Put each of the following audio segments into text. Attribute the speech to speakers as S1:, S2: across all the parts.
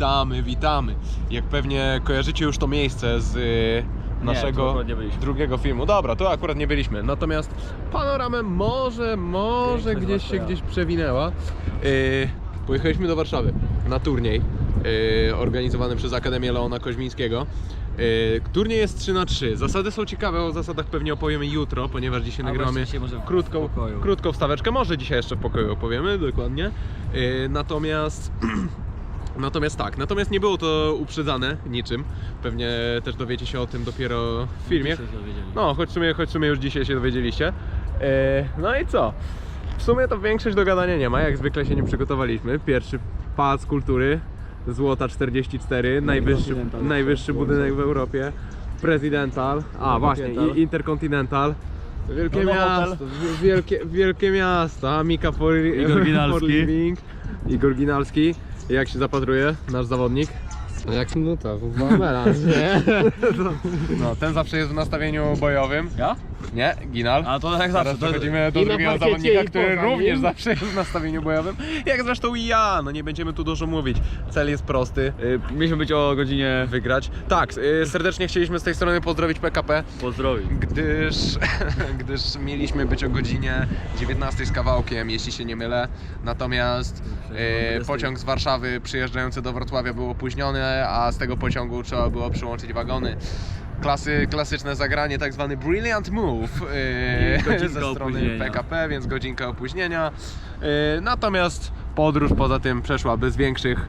S1: Witamy, witamy. Jak pewnie kojarzycie już to miejsce z y, naszego
S2: nie byliśmy.
S1: drugiego filmu. Dobra, to akurat nie byliśmy. Natomiast panoramę może, może gdzieś się gdzieś przewinęła. Y, pojechaliśmy do Warszawy na turniej y, organizowany przez Akademię Leona Koźmińskiego. Y, turniej jest 3 na 3 Zasady są ciekawe, o zasadach pewnie opowiemy jutro, ponieważ dzisiaj
S2: Albo
S1: nagramy
S2: dzisiaj może w
S1: krótką,
S2: pokoju.
S1: krótką wstaweczkę. Może dzisiaj jeszcze w pokoju opowiemy, dokładnie. Natomiast. Natomiast tak, natomiast nie było to uprzedzane niczym. Pewnie też dowiecie się o tym dopiero w filmie. No, choć w sumie, choć w sumie już dzisiaj się dowiedzieliście. Yy, no i co? W sumie to większość do gadania nie ma, jak zwykle się nie przygotowaliśmy. Pierwszy pałac kultury, Złota 44, najwyższy,
S2: Intercontinental.
S1: najwyższy budynek w Europie. Presidential, a właśnie,
S2: Intercontinental.
S1: i Intercontinental. Wielkie
S2: No, no,
S1: miasto, wi- wielkie, wielkie miasto, Mika for,
S2: Igor Ginalski.
S1: Igor Ginalski. Jak się zapatruje nasz zawodnik?
S3: Jak no to, melanż, nie?
S1: No, ten zawsze jest w nastawieniu bojowym.
S2: Ja?
S1: Nie, Ginal.
S2: A to jak
S1: Teraz
S2: zawsze. To...
S1: przechodzimy do
S3: i na
S1: drugiego
S3: parkiecie,
S1: zawodnika,
S3: i
S1: który
S3: poza
S1: również zawsze jest w nastawieniu bojowym. Jak zresztą i ja, no nie będziemy tu dużo mówić. Cel jest prosty,
S2: Y, Mieliśmy być o godzinie
S1: wygrać. Tak, y, serdecznie chcieliśmy z tej strony pozdrowić PKP,
S2: pozdrowień.
S1: gdyż, gdyż mieliśmy być o godzinie 19 z kawałkiem, jeśli się nie mylę. Natomiast e, pociąg z Warszawy przyjeżdżający do Wrocławia był opóźniony, a z tego pociągu trzeba było przyłączyć wagony. Klasy, klasyczne zagranie, tak zwany brilliant move
S2: godzinka
S1: ze strony
S2: opóźnienia.
S1: PKP, więc godzinka opóźnienia. E, natomiast podróż poza tym przeszła bez większych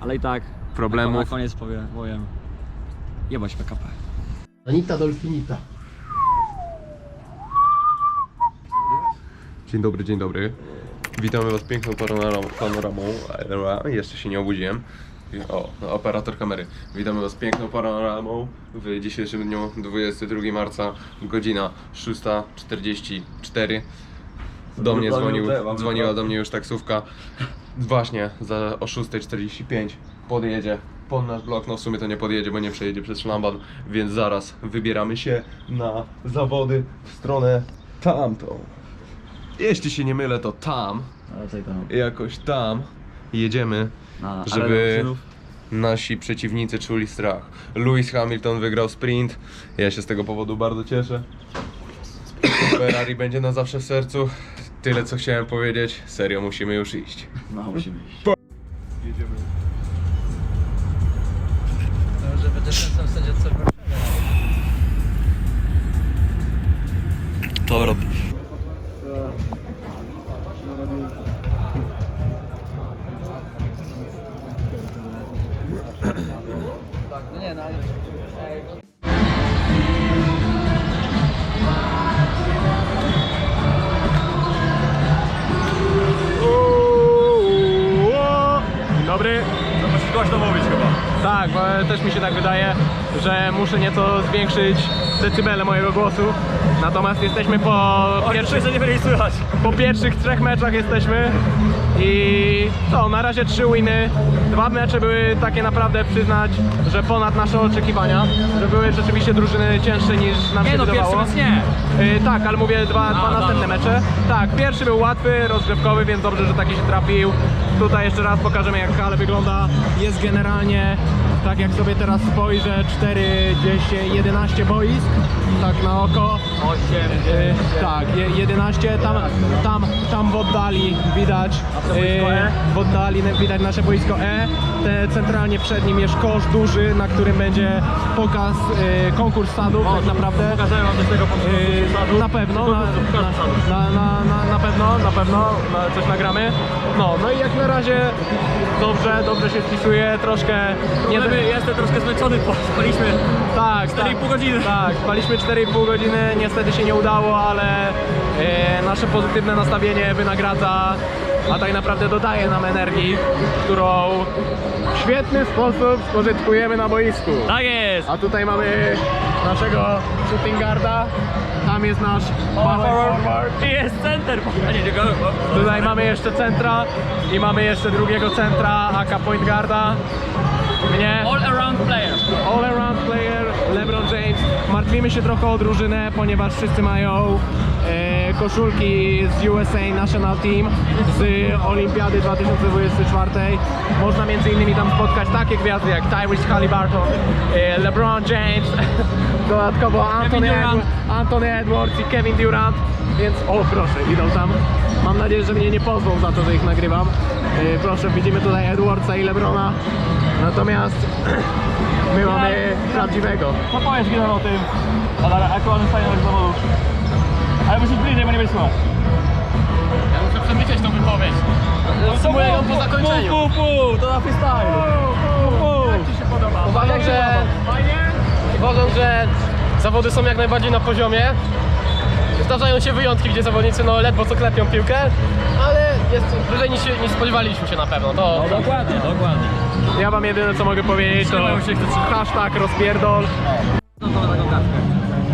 S2: Ale i tak.
S1: Problemów.
S2: Na koniec powiem, powiem. Jebać PKP.
S3: Anita Dolfinita.
S1: Dzień dobry, dzień dobry. Witamy Was piękną panoramą. panoramą. Jeszcze się nie obudziłem. O, no, operator kamery. Witamy Was piękną panoramą w dzisiejszym dniu, 22 marca, godzina 6.44. Do mnie dzwonił, dzwoniła
S2: minutę.
S1: do mnie już taksówka. Właśnie za, o 6.45 podjedzie pod nasz blok. No w sumie to nie podjedzie, bo nie przejedzie przez szlamban, więc zaraz wybieramy się na zawody w stronę tamtą. Jeśli się nie mylę, to tam. jakoś tam jedziemy,
S2: Na
S1: żeby nasi przeciwnicy czuli strach. Lewis Hamilton wygrał sprint, ja się z tego powodu bardzo cieszę. Ferrari będzie na zawsze w sercu. Tyle co chciałem powiedzieć, serio musimy już iść.
S2: No, musimy iść.
S1: Zwiększyć decybele mojego głosu. Natomiast jesteśmy po pierwszych,
S2: nie byli słychać.
S1: po pierwszych trzech meczach jesteśmy i co, na razie trzy winy. Dwa mecze były takie naprawdę przyznać, że ponad nasze oczekiwania, że były rzeczywiście drużyny cięższe niż nam
S2: Nie
S1: się
S2: no,
S1: wydawało.
S2: pierwszy mecz nie.
S1: Yy, tak, ale mówię dwa, dwa
S2: A,
S1: następne
S2: dobra.
S1: mecze. Tak, pierwszy był łatwy, rozgrzewkowy, więc dobrze, że taki się trafił. Tutaj jeszcze raz pokażemy jak hale wygląda. Jest generalnie, tak jak sobie teraz spojrzę, 4, 10, 11 boisk, tak na oko.
S2: 8,
S1: Yy, tak, je- 11, tam, tam, tam w oddali widać,
S2: Boisko E?
S1: w oddali widać nasze boisko E, Te, centralnie przed nim jest kosz duży, na którym będzie pokaz, yy, konkurs sadów tak naprawdę.
S2: Pokażemy wam też tego
S1: Yy, na pewno, na, na, na, na, na pewno, na pewno, na, coś nagramy. No, no i jak na razie dobrze, dobrze się spisuje, troszkę nie
S2: Nie, jestem troszkę zmęczony, bo spaliśmy
S1: tak,
S2: 4,5 godziny.
S1: Tak, spaliśmy 4,5 godziny, niestety się nie udało, ale e, nasze pozytywne nastawienie wynagradza, a tak naprawdę dodaje nam energii, którą w świetny sposób spożytkujemy na boisku.
S2: Tak jest.
S1: A tutaj mamy naszego shooting guarda, tam jest nasz power forward.
S2: I jest center.
S1: Tutaj mamy jeszcze centra i mamy jeszcze drugiego centra, aka point guarda. Mnie,
S2: All around player.
S1: all around player, James. Martwimy się trochę o drużynę, ponieważ wszyscy mają e, koszulki z USA National Team z Olimpiady 2024. Można między innymi tam spotkać takie gwiazdy jak Tyrese Halliburton, e, LeBron James, dodatkowo Anthony, Anthony Edwards i Kevin Durant. Więc o proszę, idą tam. Mam nadzieję, że mnie nie pozwą za to, że ich nagrywam. E, proszę, widzimy tutaj Edwardsa i Lebrona. Natomiast my mamy prawdziwego.
S2: Co powiesz Gino o tym? Ale aktualnym stanie naszych zawodów. Ale musisz bliżej, bo nie będzie.
S3: Ja muszę przemyśleć tą wypowiedź. Sumuję ją po zakończeniu.
S2: Pu, pu, to na freestyle.
S1: Jak Ci się podoba?
S3: Uważam, że,
S1: Fajnie?
S3: uważam, że zawody są jak najbardziej na poziomie. Zdarzają się wyjątki, gdzie zawodnicy no ledwo co klepią piłkę, jest wyżej niż, się- niż spodziewaliśmy się na pewno. To,
S2: No dokładnie, dokładnie.
S1: Ja wam jedyne co mogę powiedzieć to
S2: Trzymaj się, kto trzyma.
S1: hashtag rozpierdol.
S2: No to taką kartkę.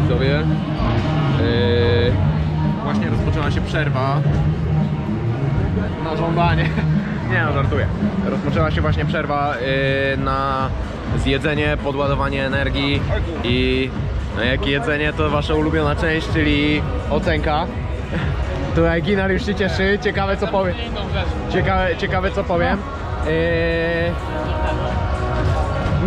S1: Widzowie, yy, właśnie rozpoczęła się przerwa na żądanie. Nie no, żartuję. Rozpoczęła się właśnie przerwa yy, na zjedzenie, podładowanie energii i no jak jedzenie to wasza ulubiona część, czyli ocenka. Tutaj Ginar już się cieszy, ciekawe co powiem. Ciekawe, ciekawe co powiem. Yy,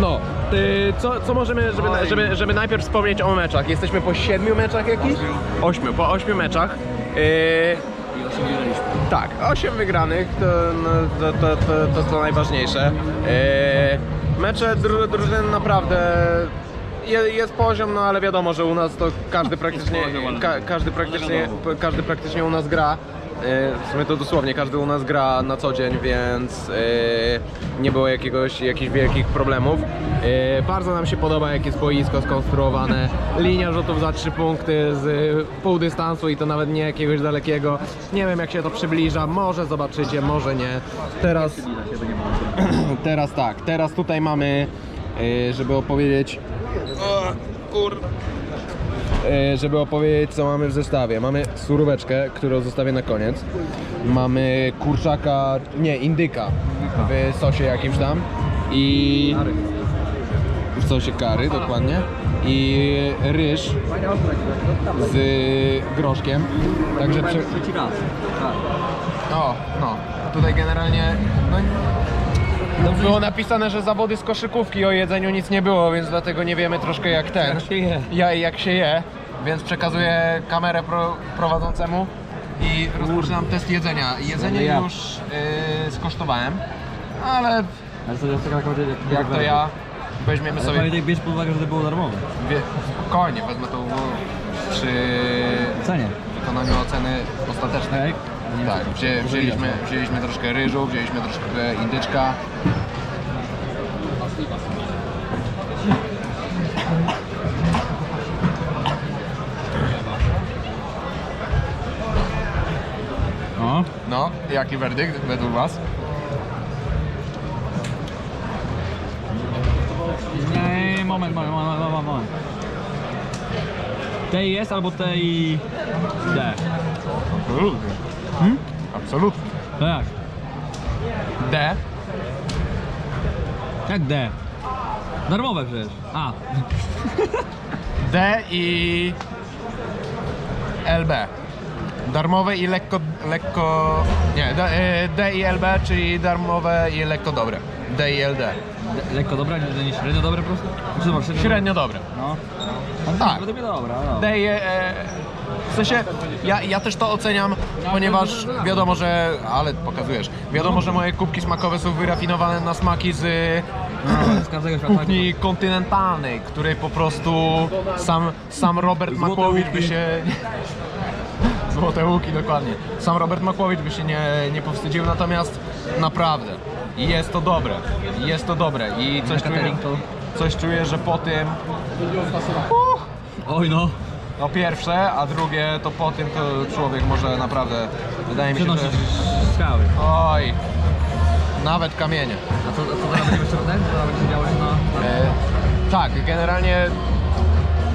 S1: no, y, co, co możemy, żeby, żeby, żeby najpierw wspomnieć o meczach? Jesteśmy po siedmiu meczach jakichś? Ośmiu, po ośmiu meczach. Y, tak, osiem wygranych, to, no, to, to, to, to, to najważniejsze. Y, mecze dru, drużyn naprawdę je, jest poziom, no ale wiadomo, że u nas to każdy praktycznie, ka, każdy praktycznie, każdy praktycznie u nas gra. E, W sumie to dosłownie każdy u nas gra na co dzień, więc e, nie było jakiegoś, jakichś wielkich problemów. E, Bardzo nam się podoba jak jest boisko skonstruowane, linia rzutów za 3 punkty z e, pół dystansu i to nawet nie jakiegoś dalekiego. Nie wiem jak się to przybliża, może zobaczycie, może nie. Teraz, teraz tak, teraz tutaj mamy, żeby opowiedzieć... O, kur... E, żeby opowiedzieć co mamy w zestawie. Mamy suróweczkę, którą zostawię na koniec. Mamy kurczaka, nie, indyka w sosie jakimś tam i w sosie kary dokładnie i ryż z groszkiem. Także przy...
S2: Trzeci raz. Tak.
S1: O, no. Tutaj generalnie no, było napisane, że zawody z koszykówki o jedzeniu nic nie było, więc dlatego nie wiemy troszkę jak ten.
S2: Jak się je.
S1: Ja, jak się je, więc przekazuję kamerę pro, prowadzącemu i rozpoczynam test jedzenia. Jedzenie
S2: Ja.
S1: już yy, skosztowałem, ale
S2: Ale to jest taka jak,
S1: jak to ja weźmiemy
S2: Ale
S1: sobie.
S2: pamiętaj, bierz pod uwagę, że to było darmowe.
S1: Wie, spokojnie, wezmę to przy
S2: Cenie.
S1: wykonaniu oceny ostatecznej. Tak, wzię, wzięliśmy, wzięliśmy troszkę ryżu, wzięliśmy troszkę indyczka.
S2: O.
S1: No, jaki werdykt według Was?
S2: Nie, moment, moment, moment, moment, moment. Tej jest albo tej D.
S1: Absolutnie.
S2: Hmm?
S1: Absolutnie.
S2: To jak?
S1: D.
S2: Jak D? Darmowe przecież. A.
S1: D i LB. Darmowe i lekko, lekko, nie, D, y, D i LB, czyli darmowe i lekko dobre. D i LD.
S2: Lekko dobra, nie, nie średnio dobre po prostu? Czy zobacz, średnio,
S1: dobre.
S2: No.
S1: Tak.
S2: To tobie dobra, no.
S1: D i, e, sensie, ja, ja też to oceniam, ponieważ wiadomo, że, ale pokazujesz, wiadomo, że moje kubki smakowe są wyrafinowane na smaki z
S2: no
S1: kuchni kontynentalnej, której po prostu sam, sam Robert
S2: Złote
S1: Makłowicz by
S2: łuki.
S1: się... Złote łuki, dokładnie. Sam Robert Makłowicz by się nie, nie powstydził, natomiast naprawdę jest to dobre. Jest to dobre i coś czuję,
S2: catering to?
S1: coś czuję, że po tym
S2: Oj no.
S1: To pierwsze, a drugie to po tym to człowiek może naprawdę, wydaje mi się,
S2: Przenosić
S1: że...
S2: skały.
S1: Oj, nawet kamienie.
S2: A co, co zaraz będziemy? Co zaraz będzie działo się na...
S1: E, tak, generalnie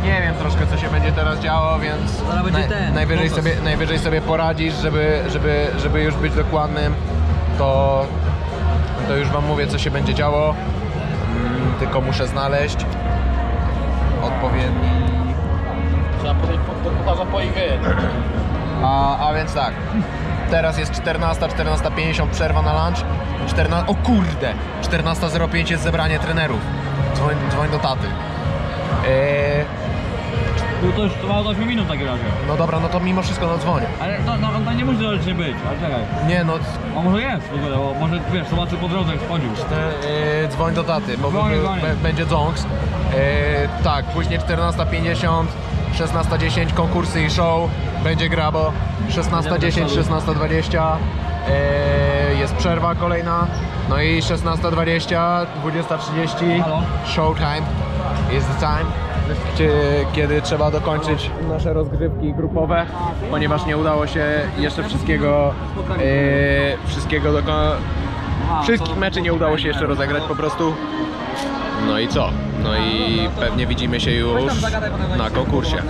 S1: nie wiem troszkę co się będzie teraz działo, więc
S2: Zaraz będzie ten,
S1: najwyżej,
S2: konkurs.
S1: sobie, najwyżej sobie poradzisz, żeby, żeby, żeby już być dokładnym, to, to już wam mówię co się będzie działo, mm, tylko muszę znaleźć. odpowiedni
S3: Trzeba podejść do kucharza po igry.
S1: A, a więc tak, teraz jest 14, 14.50 przerwa na lunch. 14, o kurde, 14.05 jest zebranie trenerów. Dzwoń, dzwoń do taty. Eee,
S2: Tu to już trwało 8 minut w takim razie.
S1: no dobra, no to mimo wszystko no dzwonię.
S2: Ale to, no, on tam nie musi teoretycznie być, ale czekaj.
S1: Nie no,
S2: A może jest w ogóle, bo może wiesz, zobaczył po drodze jak schodził.
S1: e, dzwoń do taty, bo
S2: Dzwonię, dzwonię.
S1: b- będzie dzonks. E, tak, później 14.50, 16.10 konkursy i show, będzie grabo. 16.10, 16.20 e, jest przerwa kolejna. No i 16.20, 20.30
S2: Halo?
S1: showtime is the time. Gdzie, kiedy trzeba dokończyć nasze rozgrywki grupowe, ponieważ nie udało się jeszcze wszystkiego, e, wszystkiego doko- Wszystkich meczy nie udało się jeszcze rozegrać po prostu. No i co? No i pewnie widzimy się już na konkursie.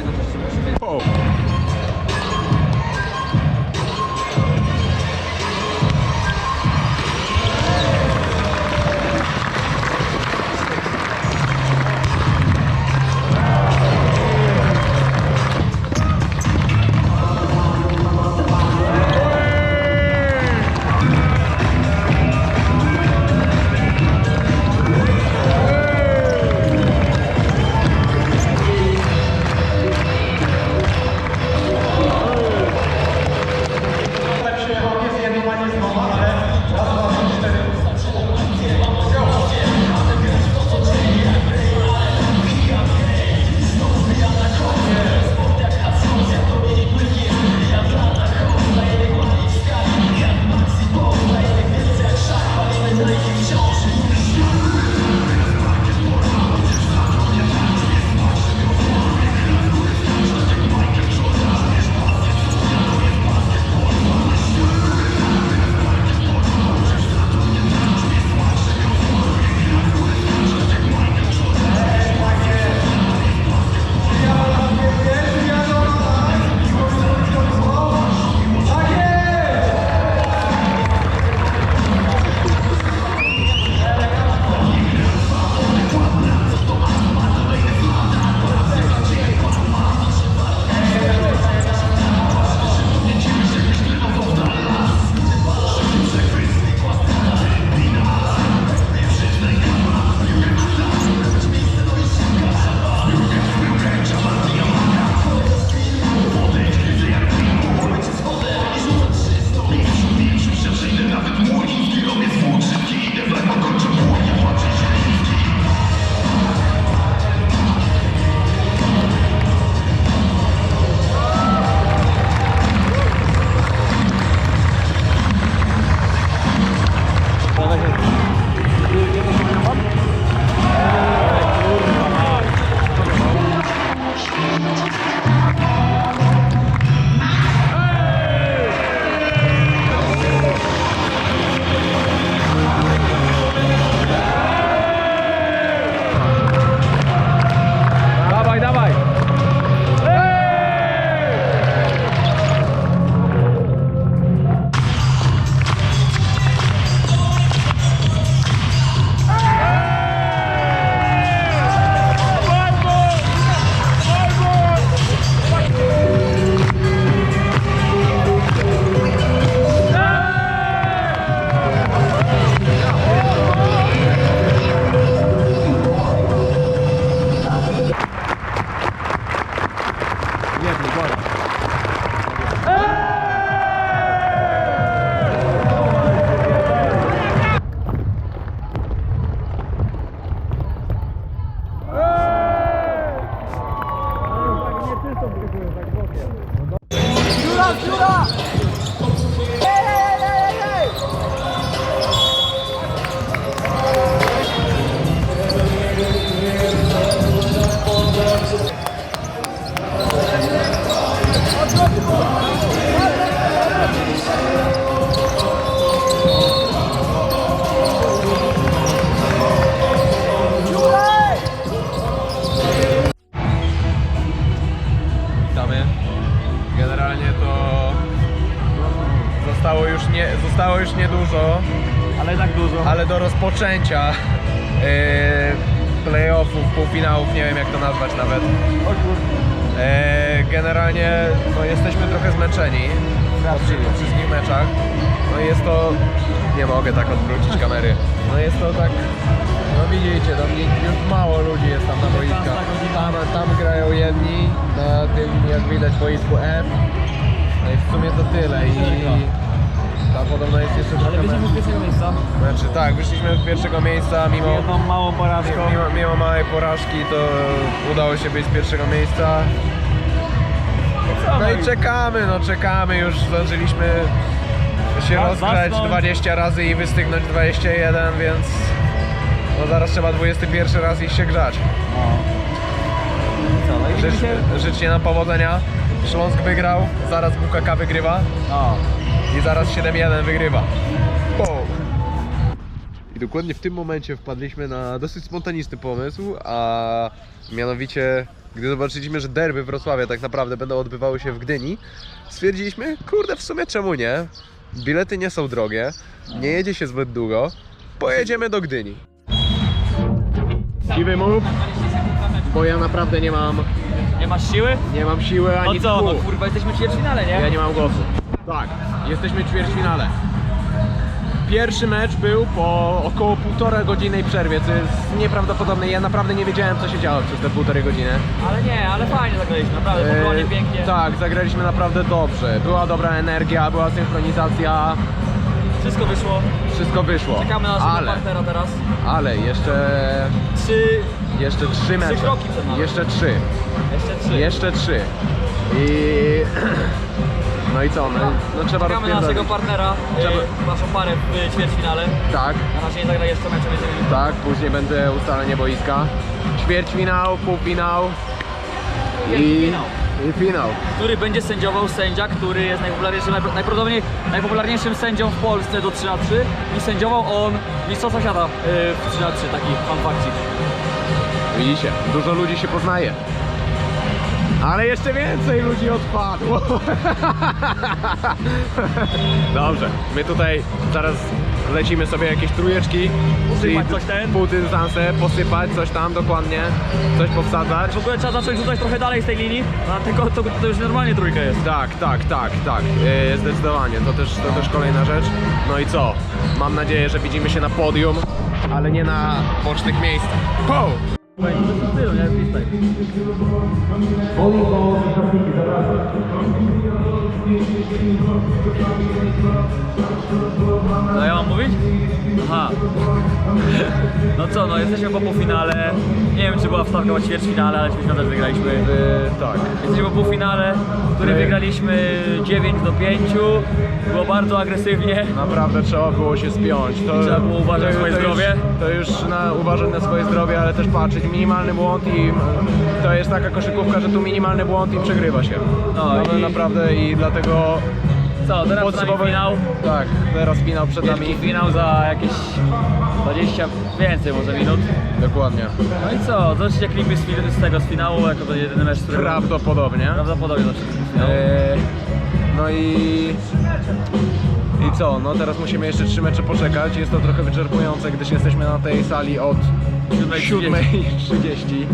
S1: To tyle i... Tam podobno jest jeszcze trochę meczów.
S2: z pierwszego miejsca.
S1: Znaczy tak, wyszliśmy z pierwszego miejsca mimo,
S2: Jedną małą porażką.
S1: mimo, mimo małej porażki to udało się być z pierwszego miejsca. No i czekamy, no czekamy, już zdążyliśmy się
S2: Raz
S1: rozgrzać
S2: zasnąć.
S1: 20 razy i wystygnąć 21, więc no zaraz trzeba 21 raz iść się grzać.
S2: Co, no i
S1: Życz,
S2: dzisiaj...
S1: życzcie nam powodzenia. Śląsk wygrał, zaraz WKK wygrywa
S2: No.
S1: i zaraz 7-1 wygrywa. I dokładnie w tym momencie wpadliśmy na dosyć spontanistyczny pomysł, a mianowicie, gdy zobaczyliśmy, że derby Wrocławia tak naprawdę będą odbywały się w Gdyni, stwierdziliśmy, kurde, w sumie czemu nie? Bilety nie są drogie, nie jedzie się zbyt długo, pojedziemy do Gdyni. Siwy move, bo ja naprawdę nie mam,
S2: Nie masz siły?
S1: nie mam siły
S2: No
S1: ani
S2: co, no kurwa, jesteśmy w ćwierćfinale, nie?
S1: Ja nie mam głosu. Tak, jesteśmy w ćwierćfinale. Pierwszy mecz był po około półtorej godzinnej przerwie, co jest nieprawdopodobne. Ja naprawdę nie wiedziałem, co się działo przez te półtorej godziny.
S2: Ale nie, ale fajnie zagraliśmy, naprawdę,
S1: Eee,
S2: pięknie.
S1: Tak, zagraliśmy naprawdę dobrze. Była dobra energia, była synchronizacja,
S2: Wszystko wyszło.
S1: wszystko wyszło.
S2: Czekamy na naszego
S1: ale,
S2: partnera teraz.
S1: ale jeszcze,
S2: Trzy,
S1: jeszcze trzy mecze.
S2: kroki przed nami.
S1: Jeszcze trzy.
S2: jeszcze trzy.
S1: Jeszcze trzy. I... No i co? No, no trzeba
S2: Czekamy na naszego partnera,
S1: Trzeba-
S2: e, naszą parę w ćwierćfinale.
S1: Tak.
S2: Na razie nie zagra jeszcze meczu, nie wiem.
S1: Tak, później będzie ustalenie boiska. Ćwierćfinał, półfinał i,
S2: finał.
S1: i finał.
S2: który będzie sędziował sędzia, który jest najpopularniejszym, najpro- najprawdopodobniej najpopularniejszym sędzią w Polsce do 3 na 3 i sędziował on Mistrzostwa Świata y, w 3 na 3 taki fun.
S1: Widzicie, dużo ludzi się poznaje. Ale jeszcze więcej ludzi odpadło. Dobrze, my tutaj zaraz lecimy sobie jakieś trujeczki.
S2: Posypać coś ten.
S1: Pół dystanse, posypać coś tam dokładnie, coś powsadzać.
S2: W ogóle trzeba zacząć rzucać trochę dalej z tej linii, a tylko to, to już normalnie trójka jest.
S1: Tak, tak, tak, tak, e, zdecydowanie, to też, to też kolejna rzecz. No i co? Mam nadzieję, że widzimy się na podium, ale nie na bocznych miejscach. Po!
S2: No ja mam mówić? Aha. No co, no jesteśmy po półfinale. Nie wiem czy była wstawka o ćwierćfinale, ale ćwierćfinale też wygraliśmy.
S1: E, tak.
S2: Jesteśmy po półfinale, który
S1: My-
S2: wygraliśmy 9 do 5. Było bardzo agresywnie.
S1: Naprawdę trzeba było się spiąć. To,
S2: Trzeba było uważać na swoje
S1: to
S2: zdrowie.
S1: Już, to już na, uważać na swoje zdrowie, ale też patrzeć. Minimalny błąd i to jest taka koszykówka, że tu minimalny błąd i przegrywa się.
S2: No
S1: Nawet
S2: i-
S1: naprawdę i dlatego
S2: Co, teraz
S1: potrzebowy-
S2: finał.
S1: Tak, teraz finał przed
S2: Wielki
S1: nami.
S2: finał za jakieś 20 więcej może minut.
S1: Dokładnie.
S2: No i co, zobaczcie klipy z, tego z finału, jako to jedyny mecz, który
S1: Prawdopodobnie.
S2: prawdopodobnie zobaczycie.
S1: Eee, no i... I co? No teraz musimy jeszcze trzy mecze poczekać. Jest to trochę wyczerpujące, gdyż jesteśmy na tej sali od 7.30.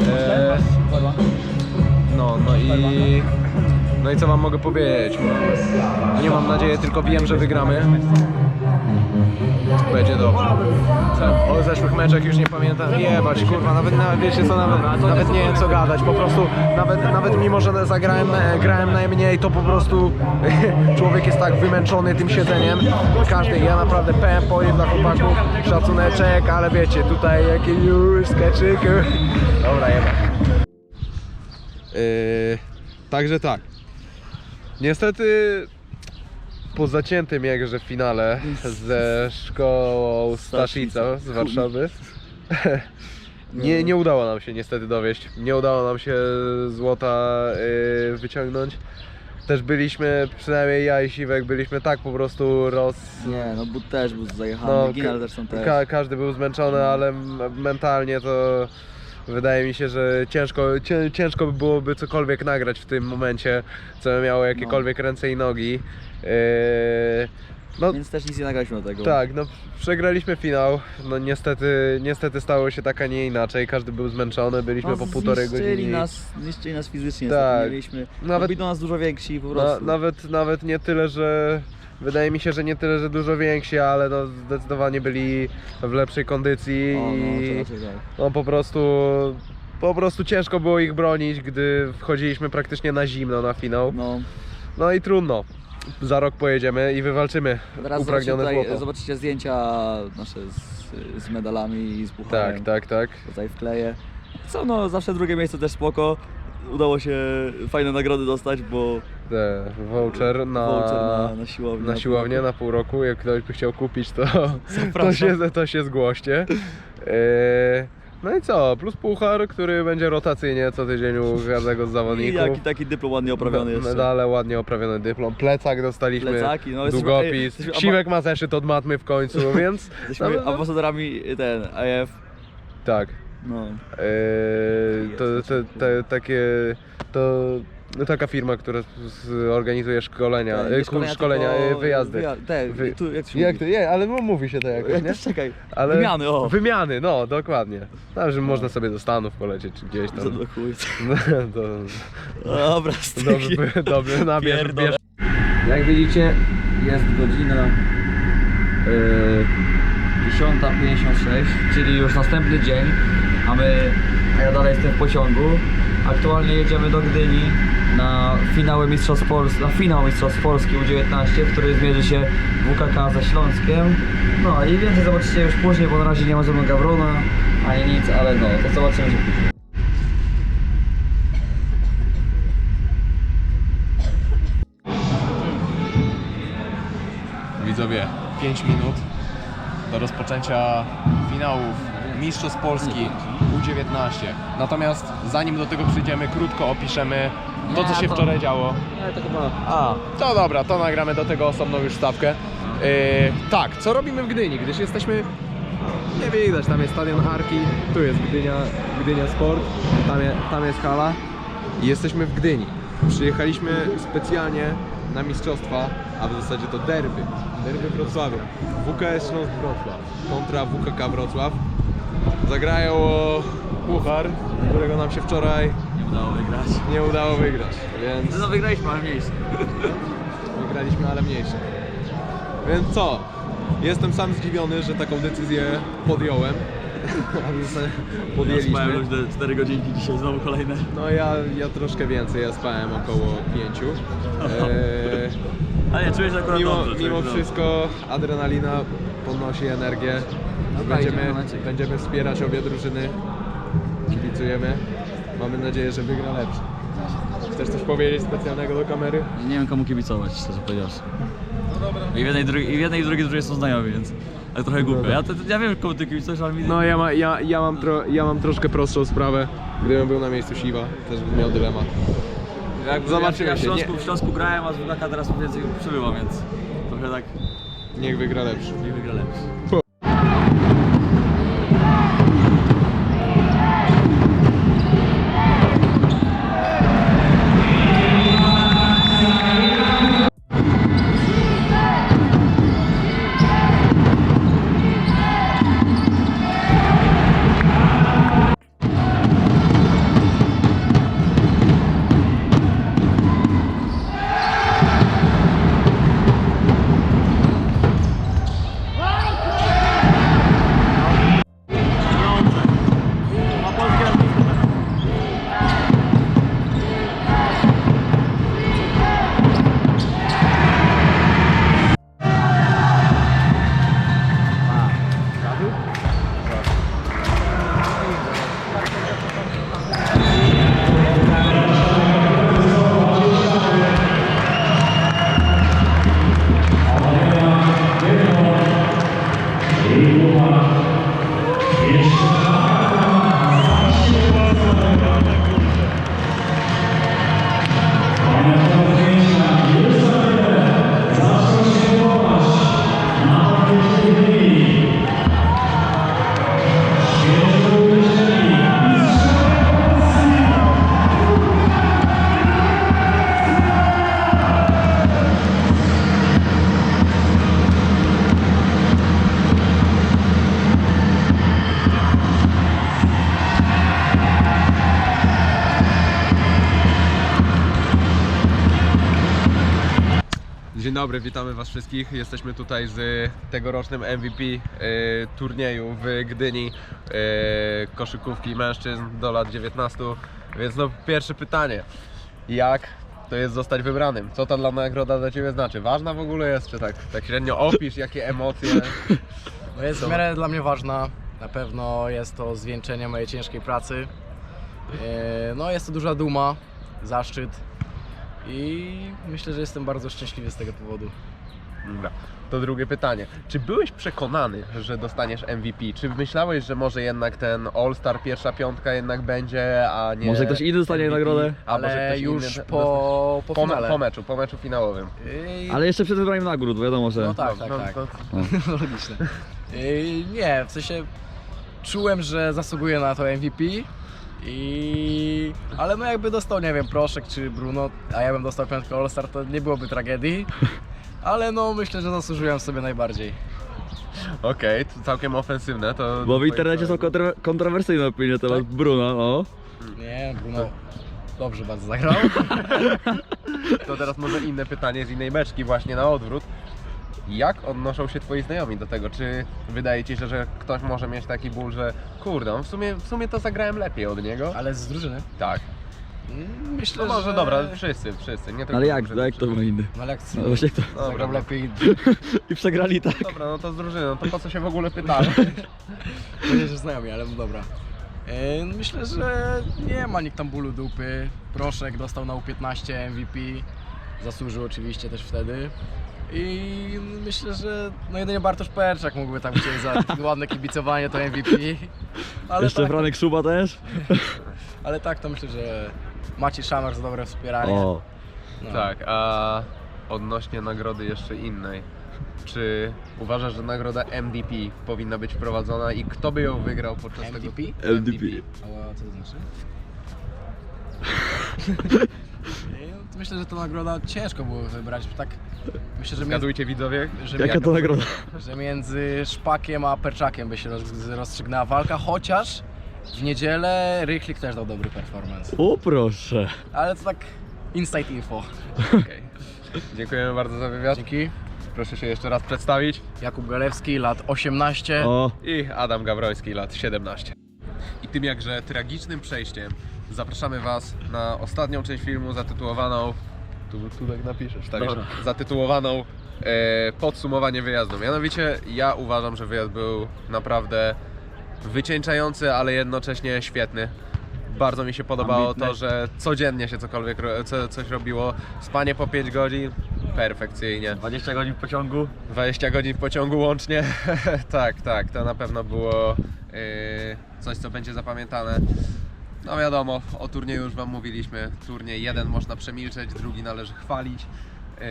S1: Eee, No, no i... No i co wam mogę powiedzieć? Nie mam nadziei, tylko wiem, że wygramy. O zeszłych meczach już nie pamiętam. Jebać, kurwa, nawet, nawet wiecie co, nawet, nawet nie wiem co gadać. Po prostu, nawet, nawet mimo, że zagrałem, e, grałem najmniej, to po prostu człowiek jest tak wymęczony tym siedzeniem. Każdy, ja naprawdę pełen powiem dla chłopaków, szacuneczek, ale wiecie, tutaj jakie już skeczyk. Dobra, jebać. Yy, także tak. Niestety po zaciętym jakże finale ze szkołą Staszica z Warszawy nie, nie udało nam się niestety dowieść. Nie udało nam się złota yy, wyciągnąć. Też byliśmy, przynajmniej ja i Siwek, byliśmy tak po prostu roz...
S4: Nie, no but też był zajechany,
S1: No,
S4: Ginal zresztą też.
S1: Ka każdy był zmęczony, ale mentalnie to wydaje mi się, że ciężko, cię ciężko by byłoby cokolwiek nagrać w tym momencie, co by miało jakiekolwiek ręce i nogi. Yy, No,
S4: Więc też nic nie nagraliśmy do tego.
S1: tak, no przegraliśmy finał. No niestety, niestety stało się tak, a nie inaczej. Każdy był zmęczony, byliśmy
S4: No,
S1: po półtorej
S4: zniszczyli
S1: godziny.
S4: Nas, zniszczyli nas fizycznie,
S1: Tak.
S4: tak. nie mieliśmy,
S1: Nawet-
S4: nawet... do nas dużo więksi po prostu.
S1: nawet, nawet nie tyle, że wydaje mi się, że nie tyle, że dużo więksi, ale no zdecydowanie byli w lepszej kondycji
S4: O, no,
S1: i
S4: raczej tak.
S1: no po prostu po prostu ciężko było ich bronić, gdy wchodziliśmy praktycznie na zimno na finał.
S4: No,
S1: No i trudno. Za rok pojedziemy i wywalczymy
S4: teraz zobaczycie,
S1: upragnione
S4: tutaj,
S1: złoto.
S4: zobaczycie zdjęcia nasze z, z medalami i z pucharem.
S1: Tak, tak, tak.
S4: Tutaj wkleję. Co no, zawsze drugie miejsce też spoko. Udało się fajne nagrody dostać, bo
S1: Te, voucher na,
S4: voucher na, na siłownię.
S1: na siłownię na pół roku. Jak ktoś by chciał kupić, to, to, się, to się zgłoście. Eee, no i co? Plus puchar, który będzie rotacyjnie co tydzień u każdego z
S4: I
S1: zawodników.
S4: jaki taki dyplom ładnie oprawiony
S1: Me-
S4: jeszcze.
S1: Medale, ładnie oprawiony dyplom, plecak dostaliśmy,
S4: Plecaki, no, jesteśmy- ej,
S1: długopis,
S4: jesteśmy amba-
S1: Siwek ma zeszyt od matmy w końcu, więc
S4: Jesteśmy
S1: no, no,
S4: ambasadorami ten AF.
S1: tak.
S4: No.
S1: Eee, to, to, to, takie, to no, taka firma, która organizuje szkolenia, e,
S4: nie
S1: szkolenia, szkolenia
S4: tylko
S1: e, wyjazdy.
S4: Wyja te,
S1: Wy-
S4: tu, jak to
S1: Jak nie, ale no, mówi się to jakoś,
S4: Jak
S1: nie?
S4: czekaj.
S1: Ale
S4: Wymiany, o.
S1: Wymiany, no, dokładnie. Tak, że można sobie do Stanów polecieć, czy gdzieś
S4: Co
S1: tam.
S4: do chuj.
S1: No, to
S4: Dobra,
S1: dobrze, dobrze, nabierz,
S4: Pierdolę.
S1: bierz.
S2: Jak widzicie, jest godzina yy, 10.56, czyli już następny dzień, a my, a ja dalej jestem w pociągu. Aktualnie jedziemy do Gdyni na finały Mistrzostw Polski, na finał Mistrzostw Polski U19, w której zmierzy się WKK ze Śląskiem. No i więcej zobaczycie już później, bo na razie nie ma mną Gawrona, ani nic, ale no, to zobaczymy się później.
S1: Widzowie, 5 minut do rozpoczęcia finałów Mistrzostw Polski U19. Natomiast zanim do tego przyjdziemy, krótko opiszemy to, co
S2: Nie,
S1: się
S2: to-
S1: wczoraj działo.
S2: Ale to chyba... A,
S1: To dobra, to nagramy do tego osobną już stawkę. Yy, tak, co robimy w Gdyni? Gdyż jesteśmy. Nie widać, tam jest stadion Arki, tu jest Gdynia, Gdynia Sport, tam, je, tam jest hala i jesteśmy w Gdyni. Przyjechaliśmy specjalnie na mistrzostwa, a w zasadzie to derby. Derby Wrocławia. WKS Śląsk Wrocław kontra WKK Wrocław. Zagrają o puchar, którego nam się wczoraj
S2: nie udało wygrać.
S1: nie udało wygrać, więc...
S2: No wygraliśmy, ale mniejszy.
S1: Wygraliśmy, ale mniejsze. Więc co? Jestem sam zdziwiony, że taką decyzję podjąłem. A w zasadzie podjęliśmy.
S2: 4 godzinki dzisiaj, znowu kolejne.
S1: No ja, ja troszkę więcej, ja spałem około pięciu. Eee,
S2: Ale nie, czuję się akurat
S1: mimo,
S2: dobrze. czuję
S1: mimo
S2: się dobrze.
S1: wszystko adrenalina podnosi energię.
S2: Dobra, idziemy
S1: Będziemy, będziemy wspierać obie drużyny. Kibicujemy. Mamy nadzieję, że wygra lepszy. Chcesz coś powiedzieć specjalnego do kamery?
S2: Nie wiem komu kibicować, szczerze powiedziawszy. I w jednej, i w jednej i drugiej drużynie są znajomi, więc ale trochę głupio. Ja, to, ja wiem komu ty kibicujesz, ale mi...
S1: No ja, ma, ja, ja, mam tro, ja mam troszkę prostszą sprawę. Gdybym był na miejscu Siwa, też bym miał dylemat.
S2: jak,
S1: zobaczymy
S2: ja, ja w
S1: się,
S2: Śląsku,
S1: nie-
S2: w Śląsku grałem, a z teraz więcej więc trochę tak
S1: Niech wygra lepszy.
S2: nie wygra lepszy.
S1: Dobry, witamy Was wszystkich. Jesteśmy tutaj z tegorocznym MVP e, turnieju w Gdyni e, koszykówki mężczyzn do lat 19. Więc no pierwsze pytanie. Jak to jest zostać wybranym? Co ta dla nagroda dla Ciebie znaczy? Ważna w ogóle jest, czy tak, tak średnio opisz, jakie emocje?
S5: No jest w miarę dla mnie ważna. Na pewno jest to zwieńczenie mojej ciężkiej pracy. E, No jest to duża duma, zaszczyt i myślę, że jestem bardzo szczęśliwy z tego powodu.
S1: Dobra. To drugie pytanie. Czy byłeś przekonany, że dostaniesz MVP? Czy myślałeś, że może jednak ten All-Star pierwsza piątka jednak będzie, a nie...
S4: Może ktoś inny dostanie
S1: MVP?
S4: nagrodę?
S1: A może ktoś
S5: już
S1: inny
S5: po, po
S1: po, me- po meczu, po meczu finałowym.
S5: I-
S4: Ale jeszcze przed wybraniem nagród, wiadomo, że...
S5: No tak,
S1: No,
S5: tak,
S1: no,
S5: tak.
S1: to-
S5: Logiczne. I Nie, w sensie czułem, że zasługuję na to MVP. I... Ale no jakby dostał, nie wiem, Proszek czy Bruno, a ja bym dostał piątkę All-Star, to nie byłoby tragedii. Ale no myślę, że zasłużyłem sobie najbardziej.
S1: Okej, to całkiem ofensywne. To
S4: Bo w internecie są kontra kontrowersyjne opinie na temat Bruna, no.
S5: Nie, Bruno dobrze bardzo zagrał.
S1: To teraz może inne pytanie z innej beczki, właśnie na odwrót. Jak odnoszą się twoi znajomi do tego? Czy wydaje ci się, że ktoś może mieć taki ból, że kurde, no w sumie, w sumie to zagrałem lepiej od niego?
S5: Ale z drużyny.
S1: Tak.
S5: Mm, Myślę,
S1: No może
S5: że...
S1: dobra, wszyscy, wszyscy. Nie tylko
S4: Ale jak,
S1: drużyny.
S4: jak to ma inny?
S5: No ale jak
S4: No właśnie to...
S1: Dobra, no.
S5: lepiej,
S4: I przegrali tak.
S1: Dobra, no to z drużyną, to po co się w ogóle pytałem?
S5: Powiedzieć, że znajomi, ale no dobra. E, Myślę, że nie ma nikt tam bólu dupy. Proszek dostał na U15 MVP. Zasłużył oczywiście też wtedy. I myślę, że no jedynie Bartosz Perczak mógłby tam chcieć za ładne kibicowanie to MVP. Ale
S4: Jeszcze
S5: tak,
S4: Franek Szuba też?
S5: ale tak to myślę, że Maciej Szamar za dobre wspieranie.
S4: O,
S5: No.
S1: Tak, a odnośnie nagrody jeszcze innej. Czy uważasz, że nagroda MVP powinna być wprowadzona i kto by ją wygrał podczas
S5: MVP?
S1: tego?
S4: LDP.
S5: A co to znaczy? Myślę, że to nagroda ciężko było wybrać. Tak, myślę, że, między,
S1: Zgadujcie widzowie.
S5: że,
S4: Jaka to nagroda?
S5: że między Szpakiem a Perczakiem by się roz, rozstrzygnęła walka, chociaż w niedzielę Rychlik też dał dobry performance.
S4: O proszę.
S5: Ale to tak inside info.
S1: Okej. Dziękujemy bardzo za wywiad.
S5: Dzięki.
S1: Proszę się jeszcze raz przedstawić.
S5: Jakub Galewski, lat 18.
S4: O,
S1: I Adam Gawroński, lat 17. I tym jakże tragicznym przejściem zapraszamy Was na ostatnią część filmu zatytułowaną. Tu, tu tak napiszesz, tak?
S4: Dobra.
S1: Zatytułowaną e, Podsumowanie wyjazdu. Mianowicie ja uważam, że wyjazd był naprawdę wycieńczający, ale jednocześnie świetny. Bardzo mi się podobało
S4: Ambitny.
S1: to, że codziennie się cokolwiek, ro- co, coś robiło. Spanie po 5 godzin, perfekcyjnie.
S4: 20 godzin w pociągu.
S1: 20 godzin w pociągu łącznie. tak, tak, to na pewno było yy, coś, co będzie zapamiętane. No wiadomo, o turnieju już Wam mówiliśmy. Turniej jeden można przemilczeć, drugi należy chwalić. Yy,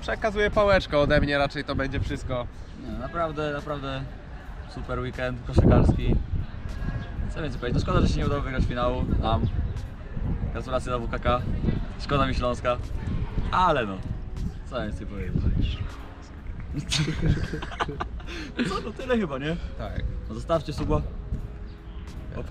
S1: przekazuję pałeczkę ode mnie, raczej to będzie wszystko.
S4: Nie, naprawdę, naprawdę super weekend koszykarski. Co więcej powiedzieć, no szkoda, że się nie udało wygrać finału nam. Gratulacje dla WKK. Szkoda mi Śląska. Ale no, co więcej powiedzieć. Co, no tyle chyba, nie?
S1: Tak.
S4: No zostawcie suba,